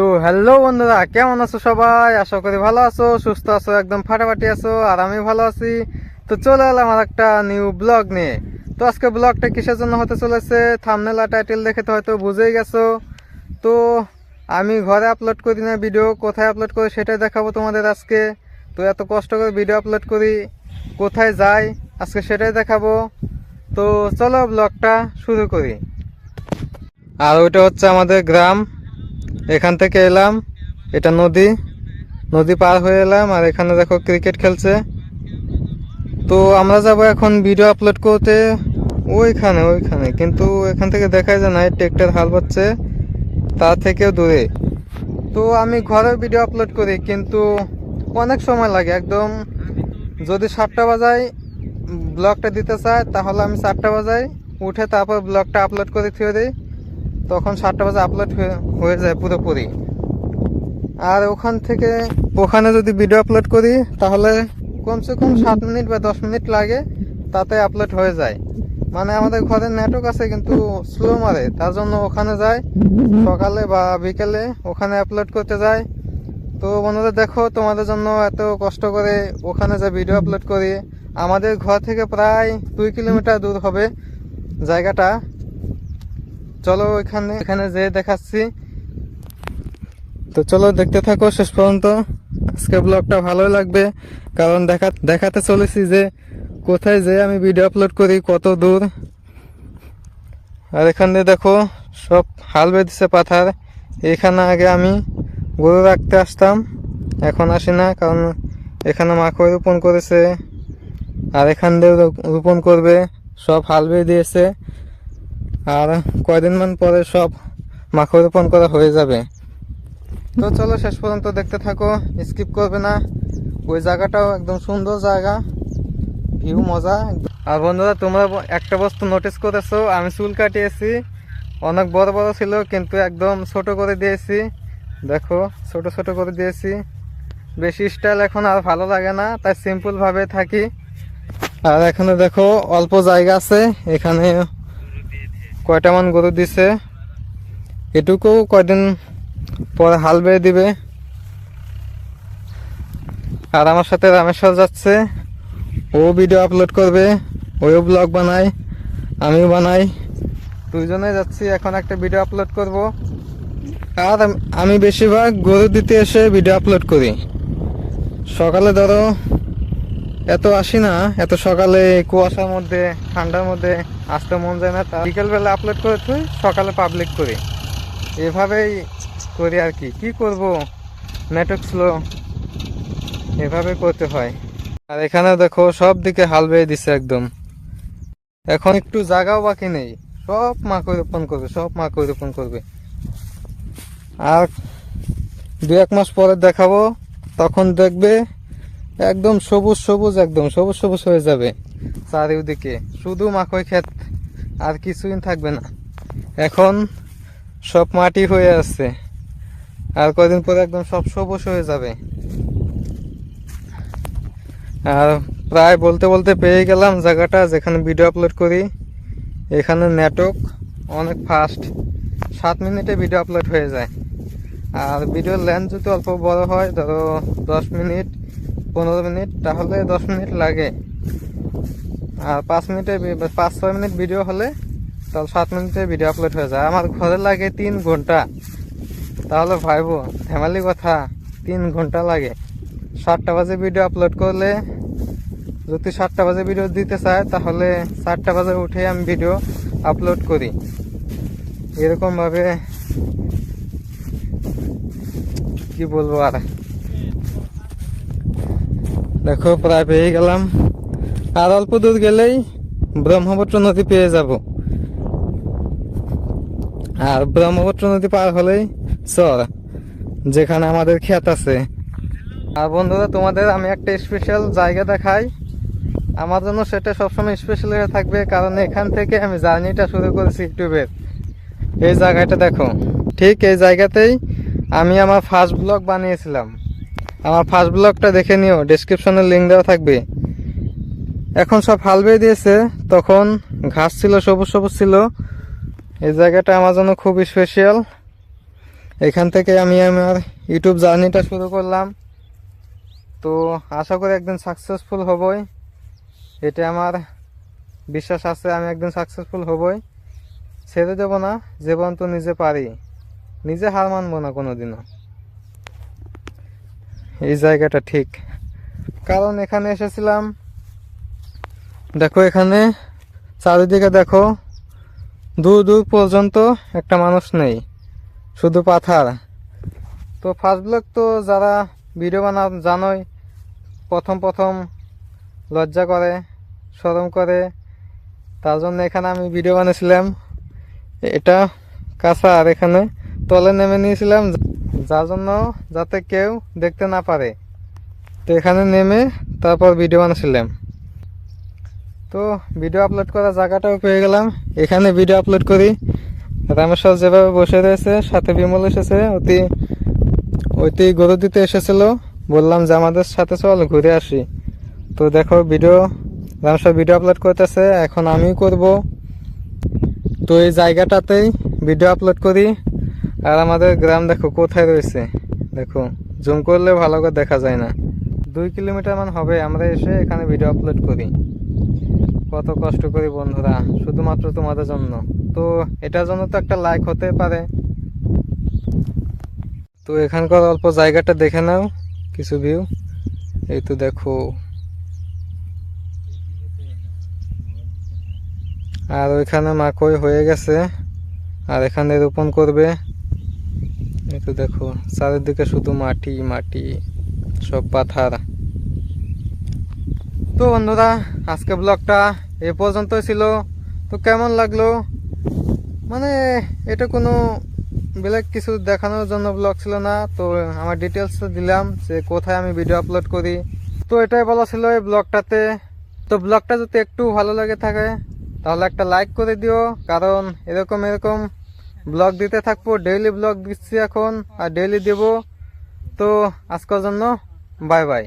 তো হ্যালো বন্ধুরা, কেমন আছো সবাই? আশা করি ভালো আছো, সুস্থ আছো, একদম ফাটাফাটি আছো, আর আমি ভালো আছি। তো চলে এলাম আর একটা নিউ ব্লগ নিয়ে। তো আজকে ব্লগটা কিসের জন্য হতে চলেছে? থামনেল টাইটেল দেখে তো হয়তো বুঝেই গেছো। তো আমি ঘরে আপলোড করি না ভিডিও কোথায় আপলোড করি সেটাই দেখাবো তোমাদের আজকে। তো এত কষ্ট করে ভিডিও আপলোড করি, কোথায় যাই আজকে সেটাই দেখাবো। তো চলো ব্লগটা শুরু করি। আর ওইটা হচ্ছে আমাদের গ্রাম। এখান থেকে এলাম, এটা নদী নদী পার হয়ে এলাম, আর এখানে দেখো ক্রিকেট খেলছে। তো আমরা যাব এখন ভিডিও আপলোড করতে, ওইখানে ওইখানে। কিন্তু এখান থেকে দেখা যায় না ট্রেক্টর হাল পাচ্ছে তা থেকেও দূরে। তো আমি ঘরে ভিডিও আপলোড করি, কিন্তু অনেক সময় লাগে, একদম যদি সাতটা বাজায় ব্লগটা দিতে চায়, তাহলে আমি চারটা বাজায় উঠে তারপর ব্লগটা আপলোড করে থুয়ে দিই। তখন সাতটা বাজে আপলোড হয়ে যায় পুরোপুরি। আর ওখান থেকে ওখানে যদি ভিডিও আপলোড করি, তাহলে কমসে কম সাত মিনিট বা দশ মিনিট লাগে, তাতে আপলোড হয়ে যায়। মানে আমাদের ঘরে নেটওয়ার্ক আছে, কিন্তু স্লো মারে। তার জন্য ওখানে যায়, সকালে বা বিকেলে ওখানে আপলোড করতে যায়। তো বন্ধুরা, দেখো তোমাদের জন্য এত কষ্ট করে ওখানে যে ভিডিও আপলোড করি। আমাদের ঘর থেকে প্রায় দুই কিলোমিটার দূর হবে জায়গাটা। চলো এখানে এখানে যে দেখাচ্ছি। তো চলো দেখতে থাকো শেষ পর্যন্ত। আজকে ব্লগটা ভালোই লাগবে, কারণ দেখা, দেখাতে চলেছি যে কোথায় যে আমি ভিডিও আপলোড করি, কত দূর। আর এখানে দেখো, সব হাল বেঁধেছে পাথার। এখানে আগে আমি গরু রাখতে আসতাম, এখন আসি না, কারণ এখানে মাকড় রোপণ করেছে। আর এখান দিয়ে রোপণ করবে, সব হাল বেঁধে দিয়েছে আর কয়দিন মান পরে সব মাখন রোপণ করা হয়ে যাবে। তো চলো শেষ পর্যন্ত দেখতে থাকো স্কিপ করবে না। ওই জায়গাটাও একদম সুন্দর জায়গা। ভিউ মজা। আর বন্ধুরা, তোমরা একটা বস্তু নোটিস করেছ, আমি চুল কাটিয়েছি। অনেক বড় বড় ছিল, কিন্তু একদম ছোট করে দিয়েছি। দেখো, ছোট ছোট করে দিয়েছি। বেশি স্টাইল এখন আর ভালো লাগে না, তাই সিম্পলভাবে থাকি। আর এখানে দেখো, অল্প জায়গা আছে, এখানে কয়টা মান গরু দিছে? এটুকু কয়দিন পর হাল বেড়ে দিবে। আর আমার সাথে রামেশ্বর যাচ্ছে। ও ভিডিও আপলোড করবে ওও ব্লগ বানায়, আমিও বানাই। দুইজনে যাচ্ছি, এখন একটা ভিডিও আপলোড করব। আর আমি বেশিরভাগ গরু দিতে এসে ভিডিও আপলোড করি। সকালে ধরো এত আসি না এত সকালে কুয়াশার মধ্যে, ঠান্ডার মধ্যে আসতে মন যায় না, তা বিকেলবেলা আপলোড করে তুই সকালে পাবলিক করি। এভাবেই করি আর কি। কি করব? নেটওয়ার্ক স্লো এভাবে করতে হয়। আর এখানে দেখো সব দিকে হাল বেয়ে দিছে একদম। এখন একটু জায়গাও বাকি নেই। সব মাকড় রোপণ করবে, সব মাকড় রোপণ করবে। আর দু এক মাস পরে দেখাবো, তখন দেখবে একদম সবুজ সবুজ একদম, সবুজ সবুজ হয়ে যাবে চারিদিকে। শুধু মাকই ক্ষেত, আর কিছুই থাকবে না। এখন সব মাটি হয়ে আছে। আর কদিন পরে একদম সব সবুজ হয়ে যাবে। আর প্রায় বলতে বলতে পেয়ে গেলাম জায়গাটা যেখানে ভিডিও আপলোড করি। এখানে নেটওয়ার্ক অনেক ফাস্ট সাত মিনিটে ভিডিও আপলোড হয়ে যায়। আর ভিডিওর লেন্থ যদি অল্প বড় হয়, ধরো দশ মিনিট পনেরো মিনিট, তাহলে দশ মিনিট লাগে। আর পাঁচ মিনিটে পাঁচ ছয় মিনিট ভিডিও হলে তাহলে সাত মিনিটে ভিডিও আপলোড হয়ে যায়। আমার ঘরে লাগে তিন ঘণ্টা। তাহলে ভাইবো ফ্যামিলি কথা, তিন ঘণ্টা লাগে। সাতটা বাজে ভিডিও আপলোড করলে যদি সাতটা বাজে ভিডিও দিতে চায়, তাহলে চারটা বাজে উঠে আমি ভিডিও আপলোড করি। এরকমভাবে কি বলব আর? দেখো, প্রায় পেয়ে গেলাম। আর অল্প দূর গেলেই ব্রহ্মপুত্র নদী পেয়ে যাব। আর ব্রহ্মপুত্র নদী পার হলেই চর, যেখানে আমাদের ক্ষেত আছে। আর বন্ধুরা, তোমাদের আমি একটা স্পেশাল জায়গা দেখাই। আমার জন্য সেটা সবসময় স্পেশাল হয়ে থাকবে, কারণ এখান থেকে আমি জার্নিটা শুরু করেছি ইউটিউবের এই জায়গাটা দেখো। ঠিক এই জায়গাতেই আমি আমার ফার্স্ট ব্লগ বানিয়েছিলাম। আমার ফার্স্ট ব্লগটা দেখে নিও ডেসক্রিপশনে লিঙ্ক দেওয়া থাকবে। এখন সব হাল বেয়ে দিয়েছে, তখন ঘাস ছিল, সবুজ সবুজ ছিল। এই জায়গাটা আমার জন্য খুব স্পেশাল এখান থেকে আমি আমার ইউটিউব জার্নিটা শুরু করলাম। তো আশা করি একদিন সাকসেসফুল হবই। এটা আমার বিশ্বাস আছে আমি একদিন সাকসেসফুল হবই। ছেড়ে দেবো না যে পর্যন্ত নিজে পারি। নিজে হার মানবো না কোনোদিনও। এই জায়গাটা ঠিক। কারণ এখানে এসেছিলাম, দেখো এখানে, চারিদিকে দেখো, দূর দূর পর্যন্ত একটা মানুষ নেই, শুধু পাথার। তো ফার্স্ট ব্লগ তো যারা ভিডিও বানা জানোই, প্রথম প্রথম লজ্জা করে, শরম করে। তার জন্য এখানে আমি ভিডিও বানিয়েছিলাম। এটা কাঁচা আর এখানে তলে নেমে নিয়েছিলাম। যার জন্য যাতে কেউ দেখতে না পারে। তো এখানে নেমে তারপর ভিডিও বানাচ্ছিলাম তো ভিডিও আপলোড করার জায়গাটাও পেয়ে গেলাম। এখানে ভিডিও আপলোড করি। রামেশ্বর যেভাবে বসে রয়েছে, সাথে বিমল এসেছে, অতি অতি গরু দিতে এসেছিল। বললাম যে আমাদের সাথে চল, ঘুরে আসি। তো দেখো ভিডিও রামেশ্বর ভিডিও আপলোড করতেছে। এখন আমি করব। তো এই জায়গাটাতেই ভিডিও আপলোড করি। আর আমাদের গ্রাম দেখো কোথায় রয়েছে? দেখো, জুম করলে ভালো করে দেখা যায় না। দুই কিলোমিটার মান হবে, আমরা এসে এখানে ভিডিও আপলোড করি। কত কষ্ট করি বন্ধুরা, শুধুমাত্র তোমাদের জন্য। তো এটার জন্য তো একটা লাইক হতে পারে। তো এখানকার অল্প জায়গাটা দেখে নাও, কিছু ভিউ এই তো দেখো। আর ওইখানে মাকই হয়ে গেছে। আর এখানে রোপণ করবে। এই তো দেখো, চারিদিকে শুধু মাটি মাটি, সব পাথার। তো বন্ধুরা, আজকে ব্লগটা এ পর্যন্তই ছিল। তো কেমন লাগল? মানে এটা কোনো বেলেগ কিছু দেখানোর জন্য ব্লগ ছিল না। তো আমার ডিটেলস দিলাম যে কোথায় আমি ভিডিও আপলোড করি। তো এটাই বলা ছিল এই ব্লগটাতে তো ব্লগটা যদি একটু ভালো লাগে থাকে, তাহলে একটা লাইক করে দিও। কারণ এরকম এরকম ব্লগ দিতে থাকব ডেইলি ব্লগ দিচ্ছি এখন, আর ডেইলি দেব। তো আজকের জন্য বাই বাই